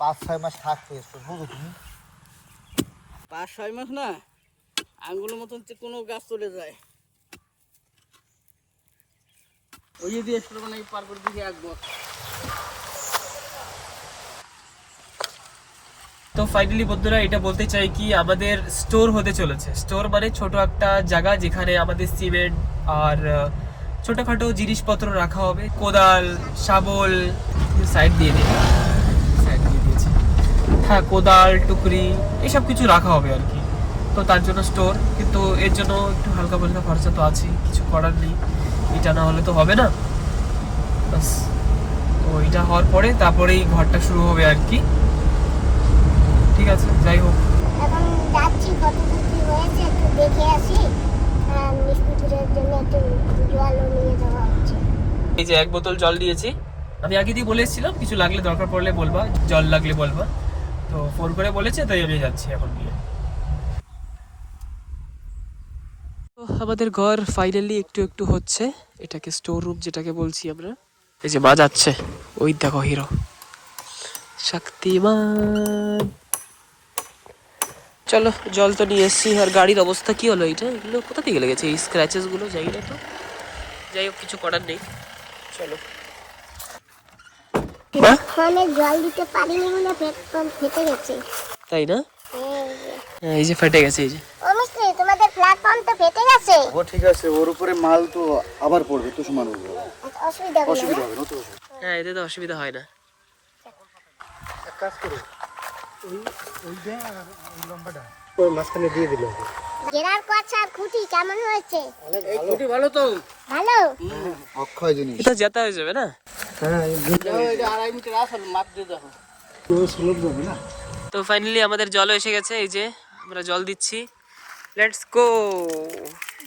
পাঁচ ছয় মাস থাকতে এসছো বুঝো তুমি। পাঁচ ছয় মাস না আঙ্গুলের মতন যে কোনো গাছ চলে যায়। ওই যে দিয়ে এসলো মানে পার করে দিকে আঁকবো তো ফাইনালি বন্ধুরা এটা বলতে চাই কি আমাদের স্টোর হতে চলেছে। স্টোর মানে ছোট একটা জায়গা যেখানে আমাদের সিমেন্ট আর ছোটখাটো জিনিসপত্র রাখা হবে। কোদাল, শাবল সাইড দিয়ে দিই। সাইড দিয়ে দিয়েছি। হ্যাঁ কোদাল, টুকরি, এসব কিছু রাখা হবে আর কি। তো তার জন্য স্টোর কিন্তু এর জন্য একটু হালকা পালকা খরচা তো আছে কিছু করার নেই। এটা না হলে তো হবে না। তো এটা হওয়ার পরে তারপরেই ঘরটা শুরু হবে আর কি। ঠিক আছে, যাই হোক। এখন যাচ্ছি কত কি হয়েছে একটু দেখে আসি। এই যে এক বোতল জল দিয়েছি। আমি আগে দিয়ে বলে এসেছিলাম, কিছু লাগলে দরকার পড়লে বলবা, জল লাগলে বলবা। তো ফোন করে বলেছে, তাই আমি যাচ্ছি এখন তো আমাদের ঘর ফাইনালি একটু একটু হচ্ছে। এটাকে স্টোর রুম যেটাকে বলছি আমরা। এই যে মা যাচ্ছে ওই দেখো হিরো শক্তিমান। চলো জল তো নিয়ে এসছি। আর গাড়ির অবস্থা কী হলো এটা এগুলো কোথা থেকে লেগেছে? এই স্ক্র্যাচেসগুলো যাই না তো। যাই হোক কিছু করার নেই। চলো। জল দিতে পারিনি বলে পেট্রোল ফেটে গেছে। তাই না? এই যে। হ্যাঁ, এই যে ফেটে গেছে এই যে। ও মিস্ত্রি তোমাদের প্ল্যাটফর্ম তো ফেটে গেছে? ও ঠিক আছে। ওর উপরে মাল তো আবার পড়বে তো সমান হবে আচ্ছা, অসুবিধা হবে না হবে না তো হ্যাঁ এতে তো অসুবিধা হয় না। এক কাজ করো। গেরার খুঁটি কেমন হয়েছে? এই খুঁটি ভালো তো। ভালো? অক্ষয় জিনিস। এটা যেতে হয়ে যাবে না? যাও, এটা আড়াই মিটার আসল মাপ দিয়ে দেখো। তো ফাইনালি আমাদের জল এসে গেছে এই যে আমরা জল দিচ্ছি। লেটস গো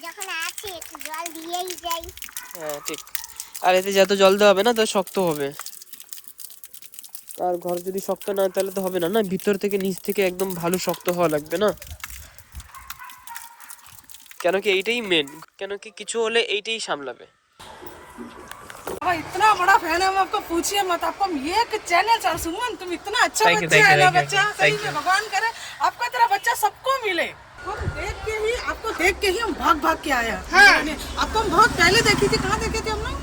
যখন আছি একটু জল দিয়েই যাই। হ্যাঁ ঠিক। আর এতে যত জল দেওয়া হবে না তো শক্ত হবে। আর ঘর যদি শক্ত না হয় তাহলে তো হবে না না ভিতর থেকে নিচ থেকে একদম ভালো শক্ত হওয়া লাগবে না কেন কি এইটাই মেন কেন কি কিছু হলে এইটাই সামলাবে हाँ, इतना बड़ा फैन है हम आपको पूछिए मत आपको हम ये एक चैनल चल सुमन तुम इतना अच्छा Thank you, बच्चा thank you, है ना thank you, बच्चा thank सही में भगवान करे आपका तरह बच्चा सबको मिले हम देख के ही आपको देख के ही हम भाग भाग के आया हाँ। आपको हम बहुत पहले देखी थी कहाँ देखे थे हम लोग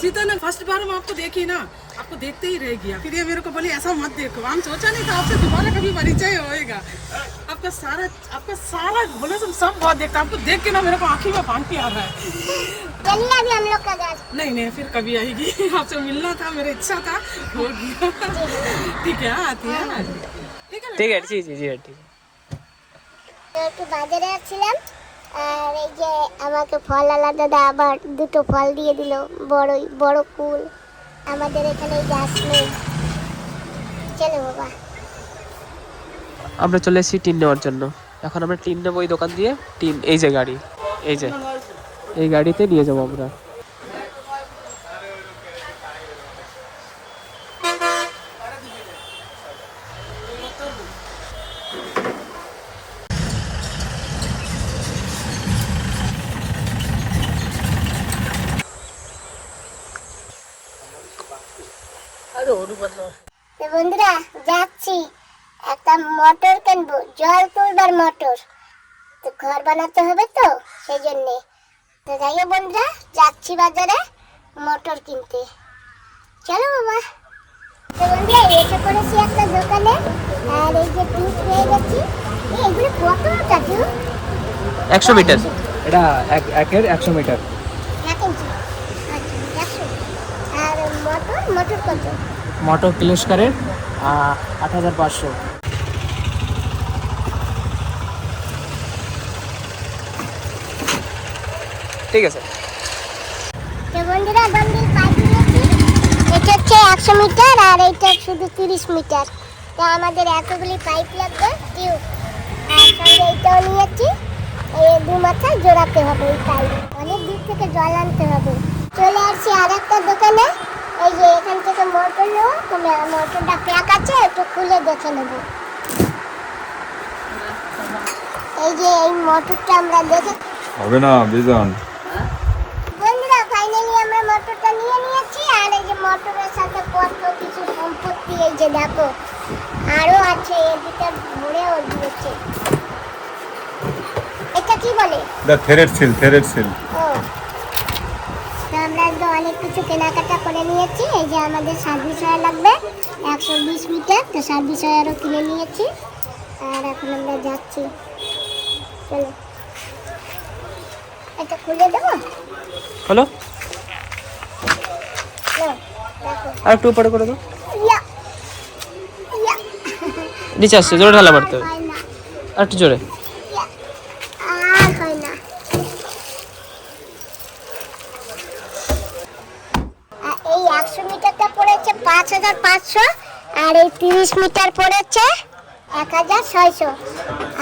सीता ने फर्स्ट बार हम आपको देखी ना आपको देखते ही रह गया फिर ये मेरे को बोली ऐसा मत देखो हम सोचा नहीं था आपसे दोबारा कभी परिचय होएगा आपका सारा आपका सारा बोले तुम सब बहुत देखता आपको देख के ना मेरे को आंखी में पानी आ रहा है चलिए अभी हम लोग का घर नहीं नहीं फिर कभी आएगी आपसे मिलना था मेरा इच्छा था हो गया ठीक है हाँ, आती है ठीक है ঠিক আছে জি জি জি ঠিক আছে তো একটু বাজারে আসছিলাম আর এই যে আমাকে ফল আলা দাদা আবার দুটো ফল দিয়ে দিল, বড়ই, বড় কুল। আমাদের এখানে গাছ নেই। চলো বাবা। আমরা চলে এসেছি টিন নেওয়ার জন্য। এখন আমরা টিন নেব ওই দোকান দিয়ে। টিন, এই যে গাড়ি, এই যে। এই গাড়িতে নিয়ে যাব আমরা আরে ওর উপর না। তো বন্ধুরা যাচ্ছি একটা মোটর কিনবো জল তুলবার মোটর তো ঘর বানাতে হবে তো সেই জন্যে তো যাই হোক বন্ধুরা যাচ্ছি বাজারে মোটর কিনতে। চলো বাবা। তো বন্ধুরা এসে পড়েছি একটা দোকানে আর এই যে টুপ পেয়ে গেছি। এগুলো কত চাচু একশো মিটার। এটা এক একের একশো মিটার। আচ্ছা আর মোটর মোটর কত? মোটর কিলোস্কারের আট হাজার পাঁচশো। ঠিক আছে। এটা হচ্ছে একশো মিটার আর এটা শুধু তিরিশ মিটার। তো আমাদের এতগুলি পাইপ লাগবে টিউব। আর সঙ্গে এইটাও নিয়েছি। এই দু মাথায় জোড়াতে হবে এই পাইপ। অনেক দূর থেকে জল আনতে হবে। চলে আসছি আর একটা দোকানে। এই যে এখান থেকে মোটর নেব তুমি মোটরটা প্যাক আছে একটু খুলে দেখে নেব। এই যে এই মোটরটা আমরা দেখে হবে না বিজন বন্ধুরা ফাইনালি আমরা মোটরটা নিয়ে নিয়েছি আর এই যে মোটরের সাথে কত যে দেখো আরও আছে এদিকে ভরেও দিয়েছে। এটা কি বলে? The thread seal thread seal ও। আমরা তো অনেক কিছু কেনাকাটা করে নিয়েছি এই যে আমাদের সার্ভিস ওয়ার লাগবে একশো বিশ মিটার তো সার্ভিস ওয়ারও কিনে নিয়েছি। আর এখন আমরা যাচ্ছি। চলো। এটা খুলে দেবো? হলো নাও, দেখো আর একটু উপরে করে দাও। নিচে আসছে জোরে ঢালা মারতে হবে। আর একটু জোরে। এই একশো মিটারটা পড়েছে পাঁচ হাজার পাঁচশো আর এই তিরিশ মিটার পড়েছে এক হাজার ছয়শো।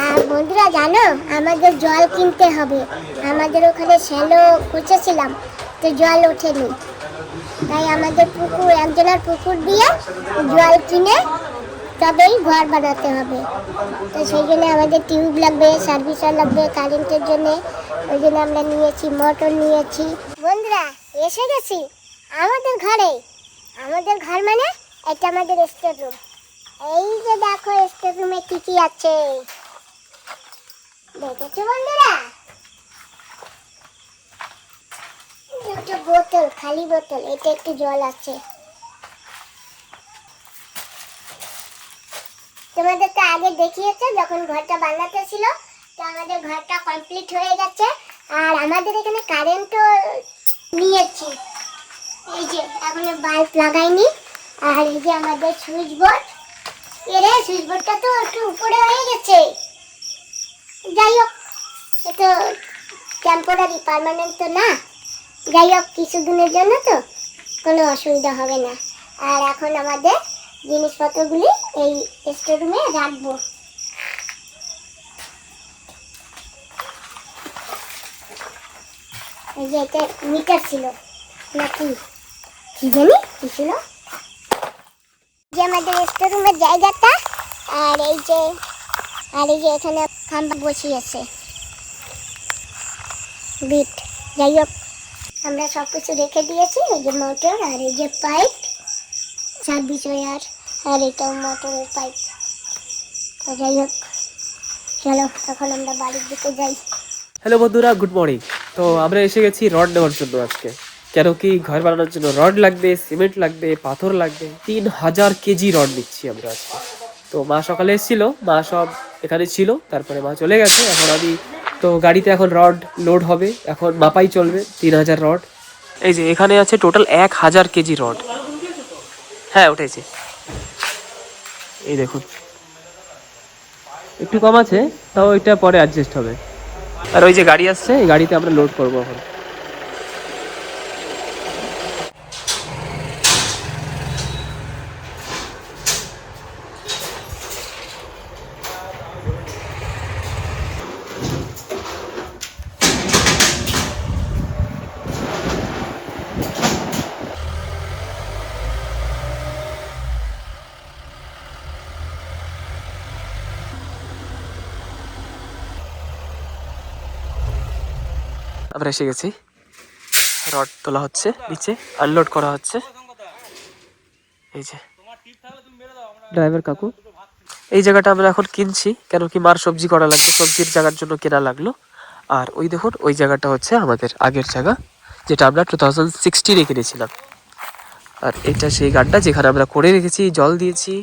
আর বন্ধুরা জানো আমাদের জল কিনতে হবে। আমাদের ওখানে শ্যালো খুঁজেছিলাম তো জল ওঠেনি। তাই আমাদের পুকুর, একজনের পুকুর দিয়ে জল কিনে তবেই ঘর বানাতে হবে। তো সেই জন্য আমাদের টিউব লাগবে, সার্ভিসার লাগবে, কারেন্টের জন্য। ওই জন্য আমরা নিয়েছি, মোটর নিয়েছি। বন্ধুরা, এসে গেছি আমাদের ঘরে। আমাদের ঘর মানে এটা আমাদের স্টোর রুম এই যে দেখো স্টোর রুমে কী কী আছে? দেখেছ বন্ধুরা? দুটো বোতল, খালি বোতল, এটা একটু জল আছে। তোমাদের তো আগে দেখিয়েছে, যখন ঘরটা বানাতে ছিল, তো আমাদের ঘরটা কমপ্লিট হয়ে গেছে। আর আমাদের এখানে কারেন্টও নিয়েছি। এই যে, এখনও বাল্ব লাগাইনি। আর এই যে আমাদের সুইচ বোর্ড এরে সুইচ বোর্ডটা তো একটু উপরে হয়ে গেছে। যাই হোক, এ তো টেম্পোরারি পার্মানেন্ট তো না। যাই হোক, কিছুদিনের জন্য তো কোনো অসুবিধা হবে না। আর এখন আমাদের জিনিসপত্রগুলি এই স্টোররুমে রাখব। এই যে এটা মিটার ছিল, নাকি? কি জানি, কি ছিল? যে আমাদের স্টোররুমের জায়গাটা, আর এই যে, আর এই যে এখানে খাম্বা বসিয়েছে। বিট যাই হোক আমরা সব কিছু রেখে দিয়েছি, এই যে মোটর আর এই যে পাইপ ছাব্বিশ ওয়ার আর এটা মোটরের পাইপ তো যাই হোক, চলো এখন আমরা বাড়ির দিকে যাই। হ্যালো বন্ধুরা গুড মর্নিং তো আমরা এসে গেছি রড নেওয়ার জন্য আজকে। কেন কি ঘর বানানোর জন্য রড লাগবে সিমেন্ট লাগবে, পাথর লাগবে। তিন হাজার কেজি রড নিচ্ছি আমরা আজকে। তো মা সকালে এসেছিল, মা সব এখানে ছিল, তারপরে মা চলে গেছে। এখন আমি তো গাড়িতে এখন রড লোড হবে। এখন মাপাই চলবে তিন হাজার রড। এই যে এখানে আছে টোটাল এক হাজার কেজি রড। হ্যাঁ উঠেছে। এই দেখুন। একটু কম আছে তাও এটা পরে অ্যাডজাস্ট হবে। আর ওই যে গাড়ি আসছে এই গাড়িতে আমরা লোড করব এখন। আমরা এসে গেছি। রড তোলা হচ্ছে নিচে আনলোড করা হচ্ছে। এই যে। ড্রাইভার কাকু। এই জায়গাটা আমরা এখন কিনছি কেন কি মার সবজি করা লাগবে সবজির জায়গার জন্য কেনা লাগল। আর ওই দেখুন ওই জায়গাটা হচ্ছে আমাদের আগের জায়গা যেটা আমরা টু থাউজেন্ড সিক্সটিনে কিনেছিলাম। আর এটা সেই গাড্ডা যেখানে আমরা করে রেখেছি জল দিয়েছি।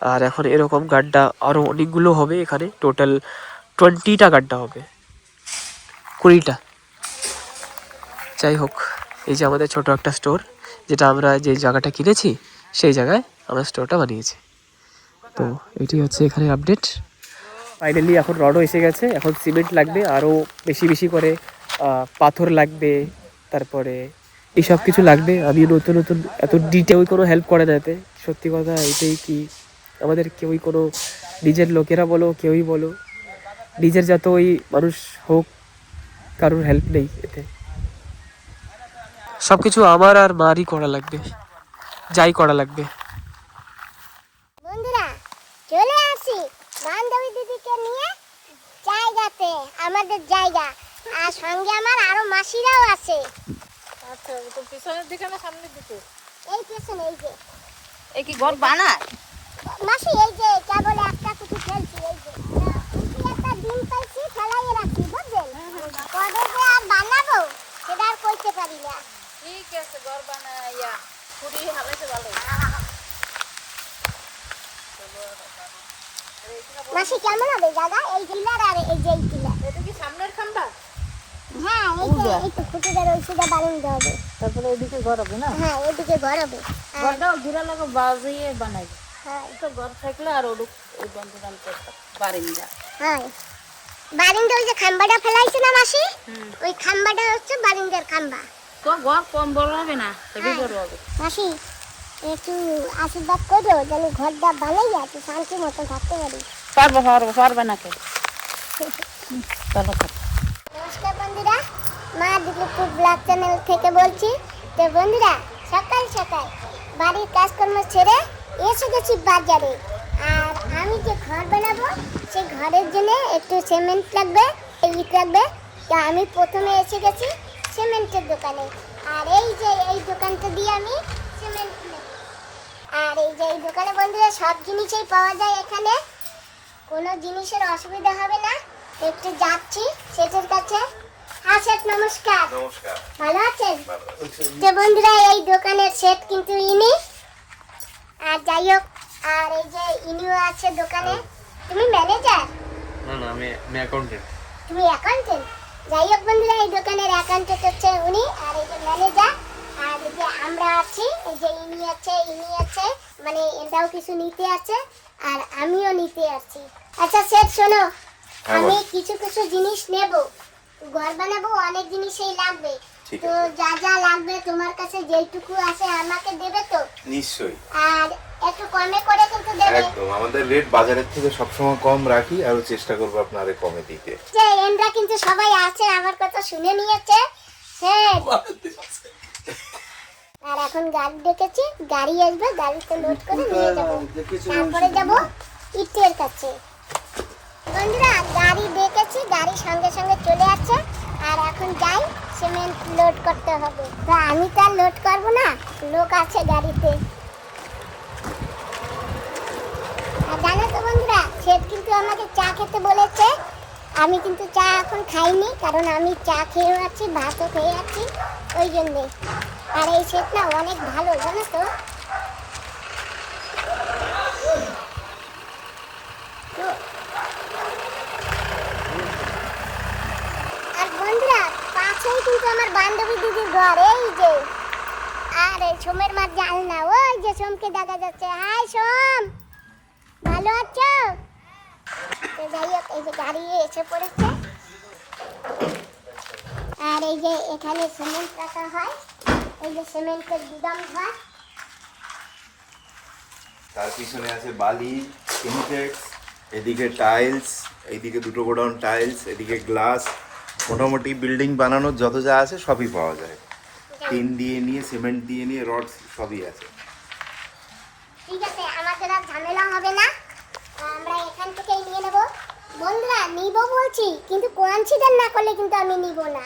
আর এখন এরকম গাড্ডা আরও অনেকগুলো হবে এখানে। টোটাল টোয়েন্টিটা গাড্ডা হবে। কুড়িটা। যাই হোক, এই যে আমাদের ছোট একটা স্টোর যেটা আমরা যে জায়গাটা কিনেছি, সেই জায়গায় আমরা স্টোরটা বানিয়েছি। তো এটি হচ্ছে এখানে আপডেট ফাইনালি এখন রডও এসে গেছে। এখন সিমেন্ট লাগবে আরও বেশি বেশি করে পাথর লাগবে, তারপরে এইসব কিছু লাগবে। আমি নতুন নতুন এত ডিটেল কোনো হেল্প করে না এতে। সত্যি কথা এটাই কি আমাদের কেউই কোনো নিজের লোকেরা বলো, কেউই বলো, নিজের যত ওই মানুষ হোক, কারোর হেল্প নেই এতে। সবকিছু আমার আর মারই করা লাগবে। যাই করা লাগবে। বন্ধুরা চলে আসি বান্ধবী দিদিকে নিয়ে জায়গাতে আমাদের জায়গা। আর সঙ্গে আমার আরও মাসিরাও আছে। আচ্ছা তো পিছনের দিকে না সামনের দিকে? এই পেছনে এই যে। এ কি ঘর বানায়? মাসি এই যে কেবল একটা কিছু ফেলছি এই যে। একটা ডিম পাইছি ফেলাইয়ে রাখছি বুঝলেন? কবে যে আর বানাবো সেটা আর কইতে পারি না। ঠিক আছে ঘর বানাইয়া পুরি হালাইতে ভালো মাসি কেমন হবে জায়গা? এই পিলার আর এই যে এই এটা কি সামনের খাম্বা? হ্যাঁ এই যে এই তো ওই সুদা হবে। তারপরে ওইদিকে ঘর হবে না? হ্যাঁ ওইদিকে ঘর হবে। ঘরটাও ঘিরা লাগো বাজিয়ে বানাই। হ্যাঁ। তো ঘর থাকলে আর ওরূপ ওই বন্ধু বান্ধব বারিন্দা। হ্যাঁ। বারিন্দা ওই যে খাম্বাটা ফেলাইছে না মাসি? ওই খাম্বাটা হচ্ছে বারিন্দার খাম্বা। তো ঘর কম বড় হবে না হেভি বড় হবে। মাসি একটু আশীর্বাদ করো যেন ঘরটা বানাইয়া একটু শান্তি মতো থাকতে পারি। পারব পারব পারবে না কে চলো নমস্কার বন্ধুরা মা দিলীপুর ব্লগ চ্যানেল থেকে বলছি তো বন্ধুরা সকাল সকাল বাড়ির কাজকর্ম ছেড়ে এসে গেছি বাজারে। আর আমি যে ঘর বানাবো সেই ঘরের জন্য একটু সিমেন্ট লাগবে ইট লাগবে। তো আমি প্রথমে এসে গেছি সিমেন্টের দোকানে। আর এই যে এই দোকানটা দিয়ে আমি সিমেন্ট আর এই যে এই দোকানে বন্ধুরা সব জিনিসই পাওয়া যায় এখানে। কোনো জিনিসের অসুবিধা হবে না। একটু যাচ্ছি সেটার কাছে। হ্যাঁ স্যার নমস্কার। নমস্কার। ভালো আছেন? তো বন্ধুরা এই দোকানের সেট কিন্তু ইনি। আর যাই হোক আর এই যে ইনিও আছে দোকানে। তুমি ম্যানেজার না না আমি আমি অ্যাকাউন্টেন্ট তুমি অ্যাকাউন্টেন্ট যাই হোক বন্ধুরা এই দোকানের একান্ত হচ্ছে উনি আর এই যে ম্যানেজার আর এই যে আমরা আছি এই যে ইনি আছে ইনি আছে মানে এটাও কিছু নিতে আছে আর আমিও নিতে আছি। আচ্ছা স্যার শোনো হ্যাঁ, আমি কিছু কিছু জিনিস নেব ঘর বানাবো অনেক জিনিসই লাগবে। ঠিক তো যা যা লাগবে তোমার কাছে যেইটুকু আছে আমাকে দেবে তো? নিশ্চয়ই। আর একটু কমে করে কিন্তু দেবে। একদম আমাদের রেট বাজারের থেকে সবসময় কম রাখি আর চেষ্টা করব আপনারে কমে দিতে। যে এনরা কিন্তু সবাই আছে আমার কথা শুনে নিয়েছে। হ্যাঁ আর এখন গাড়ি ডেকেছি গাড়ি আসবে গাড়িতে লোড করে নিয়ে যাব। তারপরে যাব ইটের কাছে। বন্ধুরা গাড়ি ডেকেছি গাড়ি সঙ্গে সঙ্গে চলে আসছে। আর এখন যাই সিমেন্ট লোড করতে হবে। তো আমি তো আর লোড করব না, লোক আছে গাড়িতে। আর জানো তো বন্ধুরা, শেফ কিন্তু আমাকে চা খেতে বলেছে। আমি কিন্তু চা এখন খাইনি, কারণ আমি চা খেয়েও আছি, ভাতও খেয়ে আছি, ওই জন্যে। আর এই শেফ না অনেক ভালো, জানো তো আর বন্ধুরা পাশেই কিন্তু আমার বান্ধবী দিদির ঘর, এই যে। আর সোমের মাঠ জাল না, ওই যে সোমকে দেখা যাচ্ছে। হাই, সোম! ভালো আছো? যাই হোক, এই যে গাড়ি এসে পড়েছে। আর এই যে এখানে সিমেন্ট রাখা হয়। এই যে সিমেন্টের গুদাম ঘর। তার পিছনে আছে বালি সিনটেক্স এদিকে টাইলস, এইদিকে দুটো গোডাউন টাইলস, এদিকে গ্লাস। মোটামুটি বিল্ডিং বানানোর যত যা আছে সবই পাওয়া যায়। টিন দিয়ে নিয়ে সিমেন্ট দিয়ে নিয়ে রড সবই আছে। ঠিক আছে আমাদের আর ঝামেলা হবে না। আমরা এখান থেকে নিয়ে নেব। বন্ধুরা নিব বলছি কিন্তু কনসিডার না করলে কিন্তু আমি নিব না।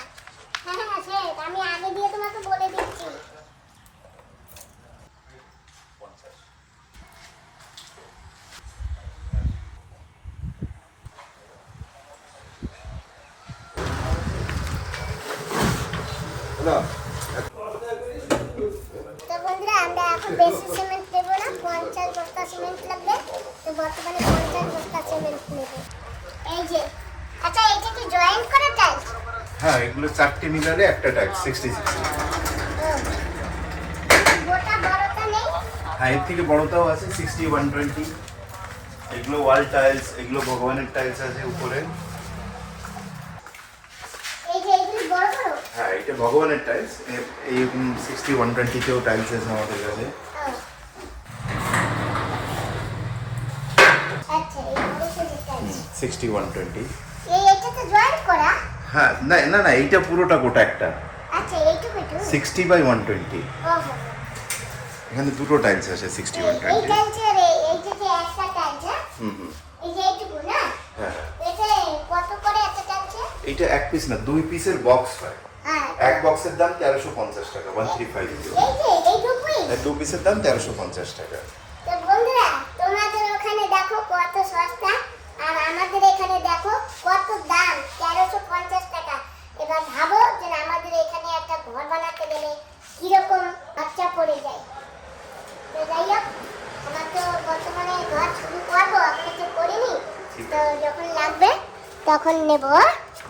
হ্যাঁ হ্যাঁ সে আমি আগে দিয়ে তোমাকে বলে দিচ্ছি। তো বন্ধুরা আমরা এখন বেশি সিমেন্ট দেবো না পঞ্চাশ বস্তা সিমেন্ট লাগবে। তো বর্তমানে পঞ্চাশ বস্তা সিমেন্ট নেব। এই যে আচ্ছা এটা কি জয়েন্ট করে টাইলস হ্যাঁ এগুলো চারটে মিলালে একটা টাইপ সিক্সটি নেই? হ্যাঁ এর থেকে বড়টাও আছে সিক্সটি ওয়ান টোয়েন্টি এগুলো ওয়াল টাইলস এগুলো ভগবানের টাইলস আছে উপরে এই যে এগুলি বড় বড় হ্যাঁ এটা ভগবানের টাইলস এই সিক্সটি ওয়ান টোয়েন্টিতেও টাইলস আছে। আমাদের কাছে। আচ্ছা সিক্সটি ওয়ান টোয়েন্টি করা? হ্যাঁ না না না এইটা পুরোটা গোটা একটা। আচ্ছা সিক্সটি বাই ওয়ান টোয়েন্টি এখানে দুটো টাইলস আছে সিক্সটি ওয়ান টোয়েন্টি হ্যাঁ? হুম হুম। এই যে এইটুকু না? হ্যাঁ এটা এইটা এক পিস না দুই পিসের বক্স হয় হ্যাঁ। এক বক্সের দাম তেরোশো পঞ্চাশ টাকা ওয়ান থ্রি ফাইভ জিরো দু পিসের দাম তেরোশো পঞ্চাশ টাকা। তো বন্ধুরা তোমাদের ওখানে দেখো কত সস্তা আর আমাদের এখানে দেখো কত দাম তেরোশো পঞ্চাশ টাকা। এবার ভাবো যে আমাদের এখানে একটা ঘর বানাতে গেলে কীরকম খরচা পড়ে যায়। তো যাই হোক আমার তো বর্তমানে ঘর শুরু করব এখন তো করিনি। তো যখন লাগবে তখন নেব।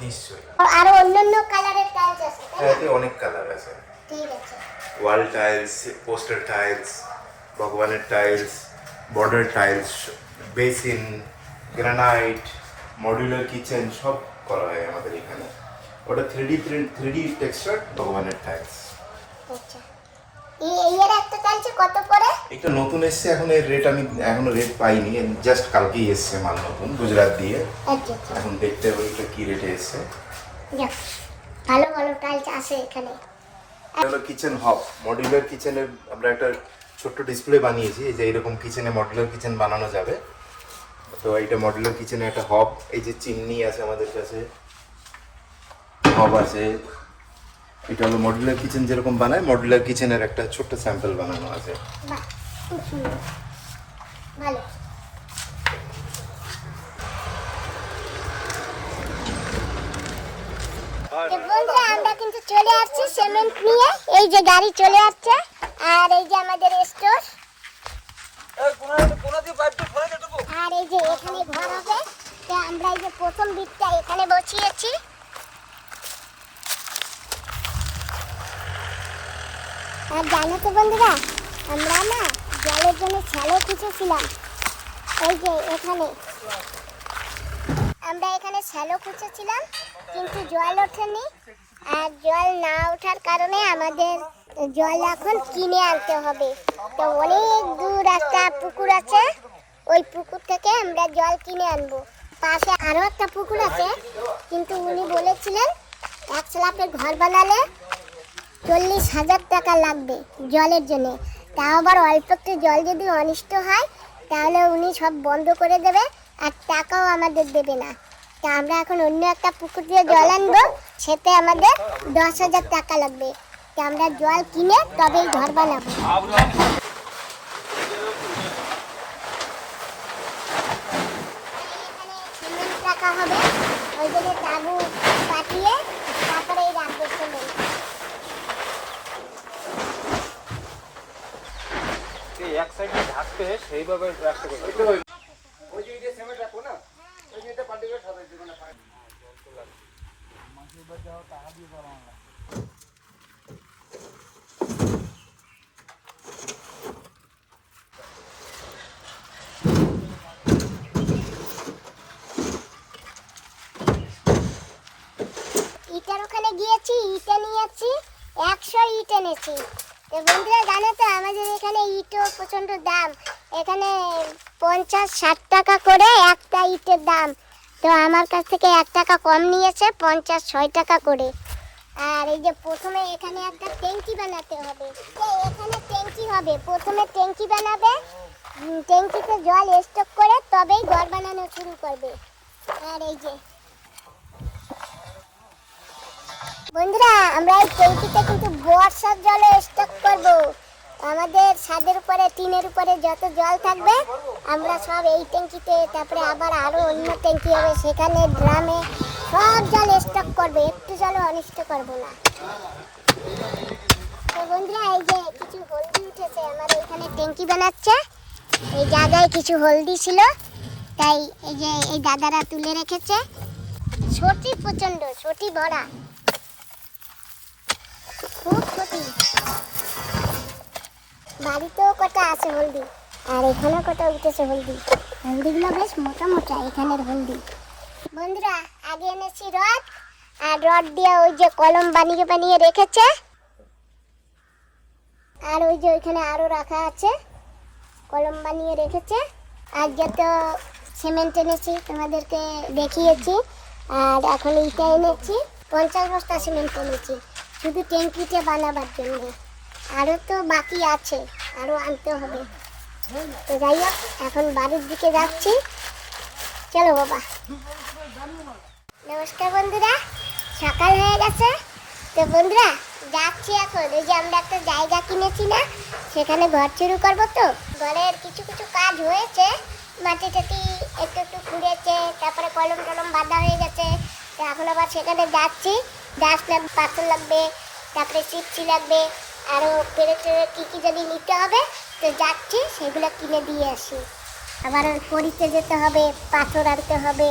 নিশ্চয়ই। আরও অন্যান্য কালারের টাইলস আছে হ্যাঁ এতে অনেক কালার আছে। ঠিক আছে। ওয়াল টাইলস পোস্টার টাইলস ভগবানের tiles border tiles basin granite modular kitchen সব করা হয় আমাদের এখানে। ওটা three D three D texture ভগবানের টাইলস আচ্ছা। এর একটা টাইলস কত পড়ে এটা নতুন এসছে এখন এর রেট আমি এখনও রেট পাইনি জাস্ট কালকেই এসছে মাল নতুন গুজরাট দিয়ে। আচ্ছা আচ্ছা। এখন দেখতে হবে এটা কি রেটে এসছে। ভালো ভালো টাইলস আছে এখানে। হলো কিচেন হব মডিউলার কিচেনের আমরা একটা ছোট্ট ডিসপ্লে বানিয়েছি এই যে এরকম কিচেনে মডিউলার কিচেন বানানো যাবে। তো এইটা মডিউলার কিচেনে একটা হব এই যে চিমনি আছে আমাদের কাছে হব আছে। এটা হলো মডিউলার কিচেন যেরকম বানায় মডিউলার কিচেনের একটা ছোট্ট স্যাম্পল বানানো আছে। আমরা কিন্তু চলে আসছি সিমেন্ট নিয়ে এই যে গাড়ি চলে আসছে আর এই যে আমাদের স্টোর আর এই যে এখানে ঘর হবে আমরা এই যে প্রথম বিটটা এখানে বসিয়েছি। আর জানো তো বন্ধুরা, আমরা না জলের জন্য শ্যালো খুঁজেছিলাম এই যে এখানে। আমরা এখানে শ্যালো খুঁজেছিলাম, কিন্তু জল ওঠেনি। আর জল না ওঠার কারণে আমাদের জল এখন কিনে আনতে হবে। তো অনেক দূর একটা পুকুর আছে, ওই পুকুর থেকে আমরা জল কিনে আনব। পাশে আরও একটা পুকুর আছে, কিন্তু উনি বলেছিলেন, এক স্ল্যাপের ঘর বানালে চল্লিশ হাজার টাকা লাগবে জলের জন্য। তা আবার অল্প একটু জল যদি অনিষ্ট হয়, তাহলে উনি সব বন্ধ করে দেবে আর টাকাও আমাদের দেবে না। তা আমরা এখন অন্য একটা পুকুর দিয়ে জল আনব, সেতে আমাদের দশ হাজার টাকা লাগবে। তা আমরা জল কিনে তবেই ঘর বানাবো এখানে সিমেন্ট রাখা হবে ওই জন্য তাবু পাঠিয়ে তারপরে এই রাখব সিমেন্ট এক সেইভাবে রাখতে ইটার ওখানে গিয়েছি ইটা নিয়েছি একশো ইট এনেছি। তো বন্ধুরা জানো তো আমাদের এখানে ইটও প্রচণ্ড দাম। এখানে পঞ্চাশ ষাট টাকা করে একটা ইটের দাম। তো আমার কাছ থেকে এক টাকা কম নিয়েছে, পঞ্চাশ ছয় টাকা করে। আর এই যে প্রথমে এখানে একটা ট্যাঙ্কি বানাতে হবে। এখানে ট্যাঙ্কি হবে। প্রথমে ট্যাঙ্কি বানাবে। ট্যাঙ্কিতে জল স্টক করে তবেই ঘর বানানো শুরু করবে। আর এই যে বন্ধুরা, আমরা এই ট্যাঙ্কিতে কিন্তু বর্ষার জলে স্টক করব। আমাদের ছাদের উপরে, টিনের উপরে যত জল থাকবে, আমরা সব এই ট্যাঙ্কিতে, তারপরে আবার আরও অন্য ট্যাঙ্কি হবে, সেখানে ড্রামে সব জল স্টক করবে, একটু জল অনিষ্ট করব না। তো বন্ধুরা, এই যে কিছু হলদি উঠেছে, আমার এখানে ট্যাঙ্কি বানাচ্ছে। এই জায়গায় কিছু হলদি ছিল, তাই এই যে এই দাদারা তুলে রেখেছে। ছোটি প্রচণ্ড ছোটি ভরা। খুব ক্ষতি বাড়িতেও কটা আছে হলদি? আর এখানেও কটা উঠেছে হলদি? হলদিগুলো বেশ মোটা মোটা, এখানের হলদি। বন্ধুরা, আগে এনেছি রড আর রড দিয়ে ওই যে কলম বানিয়ে বানিয়ে রেখেছে। আর ওই যে ওইখানে আরও রাখা আছে, কলম বানিয়ে রেখেছে। আর যত সিমেন্ট এনেছি, তোমাদেরকে দেখিয়েছি, আর এখন ইটা এনেছি, পঞ্চাশ বস্তা সিমেন্ট এনেছি, শুধু ট্যাঙ্কিতে বানাবার জন্য। আরও তো বাকি আছে আরও আনতে হবে। তো যাই হোক, এখন বাড়ির দিকে যাচ্ছি। চলো বাবা। নমস্কার বন্ধুরা, সকাল হয়ে গেছে। তো বন্ধুরা, যাচ্ছি এখন। এই যে আমরা একটা জায়গা কিনেছি না, সেখানে ঘর শুরু করব তো। ঘরের কিছু কিছু কাজ হয়েছে, মাটি টাটি একটু একটু খুঁড়েছে, তারপরে কলম টলম বাঁধা হয়ে গেছে। তো এখন আবার সেখানে যাচ্ছি। গাছ লাগবে পাথর লাগবে, তারপরে চিপচি লাগবে। আরও পেরে টেরে কী কী যদি নিতে হবে, তো যাচ্ছি, সেগুলো কিনে দিয়ে আসি। আবার করিতে যেতে হবে, পাথর আনতে হবে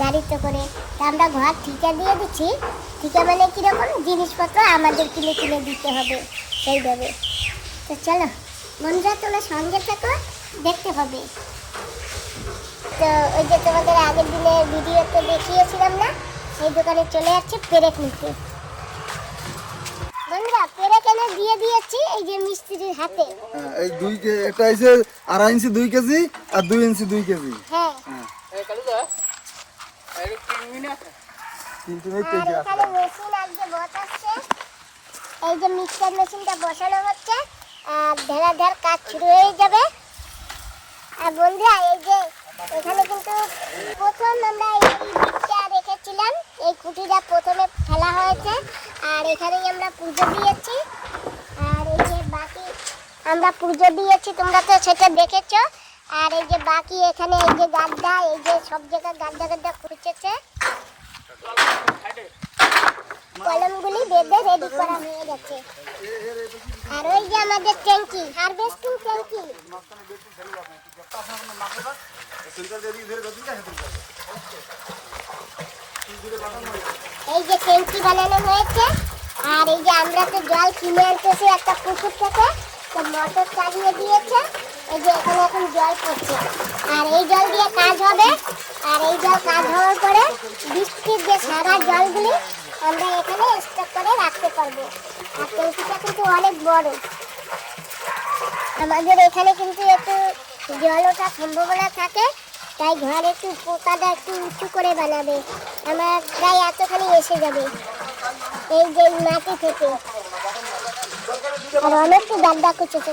গাড়িতে করে। আমরা ঘর ঠিকা দিয়ে দিচ্ছি। ঠিকা মানে কীরকম? জিনিসপত্র আমাদের কিনে কিনে দিতে হবে, সেইভাবে। তো চলো, বন্ধুরা, তোমরা সঙ্গে থাকো, দেখতে পাবে তো ওই যে তোমাদের আগের দিনের ভিডিওতে দেখিয়েছিলাম না, সেই দোকানে চলে যাচ্ছে, পেরেক নিতে। দিয়ে দিয়েছি এই যে মিস্ত্রির হাতে। হ্যাঁ, এই দুই কে- একটা আছে আড়াই ইঞ্চি দুই কেজি আর দুই ইঞ্চি দুই কেজি। হ্যাঁ। এই কালুদা এই তিন মিনিট কিন্তু এই কেজি আছে। মেশিন আজকে বসাচ্ছে। এই যে মিক্সার মেশিনটা বসানো হচ্ছে। আর ধেরা ধের কাজ শুরু হয়ে যাবে। আর বন্ধুরা এই যে এখানে কিন্তু প্রথম আমরা এই রেখেছিলাম। এই খুঁটিটা প্রথমে ফেলা হয়েছে আর এখানেই আমরা পুজো দিয়েছি। আর এই যে বাকি আমরা পুজো দিয়েছি, তোমরা তো সেটা দেখেছ। আর এই যে বাকি এখানে এই যে গাড্ডা এই যে সব জায়গায় গাড্ডা গাড্ডা খুঁজেছে। কলমগুলি বেঁধে রেডি করা হয়ে গেছে। আর ওই যে আমাদের ট্যাঙ্কি হারভেস্টিং ট্যাঙ্কি। এই যে ট্যাঙ্কি বানানো হয়েছে। আর এই যে আমরা তো জল কিনে আনতেছি একটা পুকুর থেকে, তো মোটর চালিয়ে দিয়েছে। এই যে এখানে এখন জল পড়ছে। আর এই জল দিয়ে কাজ হবে। আর এই জল কাজ হওয়ার পরে বৃষ্টির যে সারা জলগুলি, আমরা এখানে স্টক করে রাখতে পারব। আর ট্যাঙ্কিটা কিন্তু অনেক বড়। আমাদের এখানে কিন্তু একটু জল ওঠার সম্ভাবনা থাকে, তাই ঘর একটু পোকাটা একটু উঁচু করে বানাবে। আমার প্রায় এতখানি এসে যাবে। এই যে মাটি থেকে। আর অনেক তো গাড্ডা কুচেছে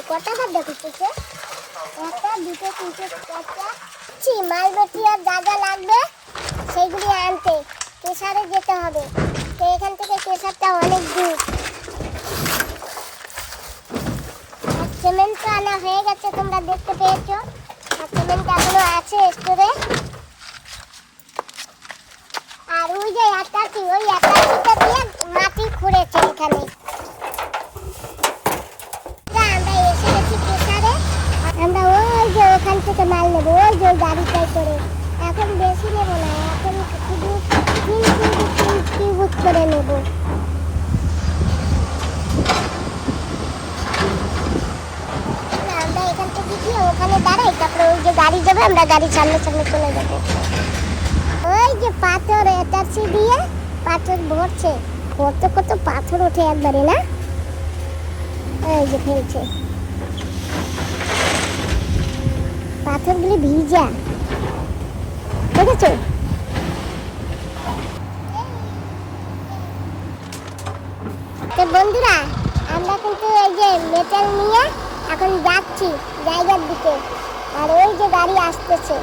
একটা, দুটো, তিনটে, চারটা। ছি মালবটি আর যা লাগবে, সেইগুলি আনতে। কেশারে যেতে হবে। তো এখান থেকে কেশারটা অনেক দূর। আর সিমেন্ট আনা হয়ে গেছে, তোমরা দেখতে পেয়েছ। আর সিমেন্ট এখনও আছে স্টোরে। আর ওই যে অ্যাটাচি ওই অ্যাটাচিটা দিয়ে মাটি খুঁড়েছে এখানে। আমরা এসে গেছি প্রেসারে। আমরা ওই যে ওখান থেকে মাল নেব, ওই যে ওই গাড়িটায় করে। এখন বেশি নেব না, এখন শুধু তিন তিন কিউবিক করে নেব। আমরা এখান থেকে গিয়ে ওখানে দাঁড়াই, তারপরে ওই যে গাড়ি যাবে, আমরা গাড়ির সামনে সামনে চলে যাব। ওই যে পাথর এটাছি দিয়ে পাথর ভরছে। কত কত পাথর ওঠে একবারে, না? এই যে ফেলছে। পাথরগুলি ভিজা। দেখেছ? তো বন্ধুরা, আমরা কিন্তু এই যে মেটাল নিয়ে এখন যাচ্ছি জায়গার দিকে। আর ওই যে গাড়ি আসতেছে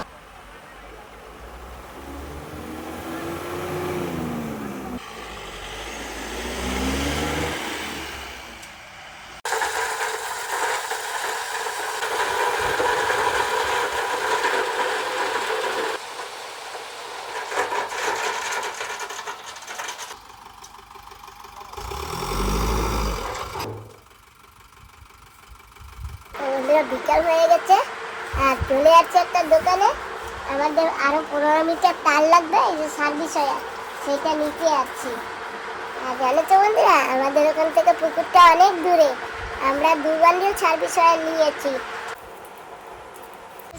আমাদের বিকাল হয়ে গেছে, আর চলে যাচ্ছে একটা দোকানে। আমাদের আরও পনেরো মিটার তার লাগবে, এই যে সার্ভিস ওয়ার সেটা নিতে যাচ্ছি আর জানো তো বন্ধুরা, আমাদের ওখান থেকে পুকুরটা অনেক দূরে। আমরা দু বান্ডিল সার্ভিস ওয়ার নিয়েছি।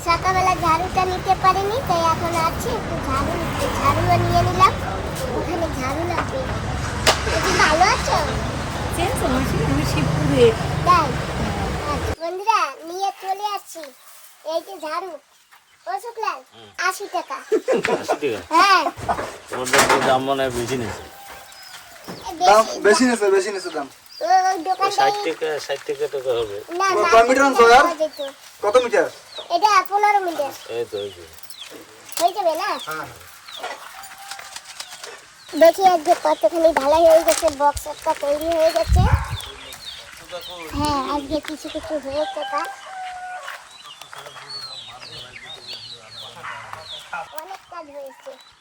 সকালবেলা ঝাড়ুটা নিতে পারিনি, তাই এখন আছি, একটু ঝাড়ু ঝাড়ুও নিয়ে নিলাম। ওখানে ঝাড়ু লাগবে। ভালো আছো? নিয়ে চলে আসছি। এই যে ঝাড়ু ও শুক্লাল আশি টাকা। হ্যাঁ। দাম মনে হয় বেশি নিয়েছে। দাম বেশি নেছে বেশি নেছে দাম। ও ওই দোকানটাই ষাট টাকা ষাট টাকা টাকা হবে। না না কয় মিটার আনছো ইয়ার? পাওয়া যেত। কত মিটার? এটা পনেরো মিটার। এই তো হয়ে যাবে না? দেখি আজকে কতখানি ঢালাই হয়ে গেছে বক্স একটা তৈরি হয়ে গেছে। হ্যাঁ আজকে কিছু কিছু হয়েছে কাজ অনেক কাজ হয়েছে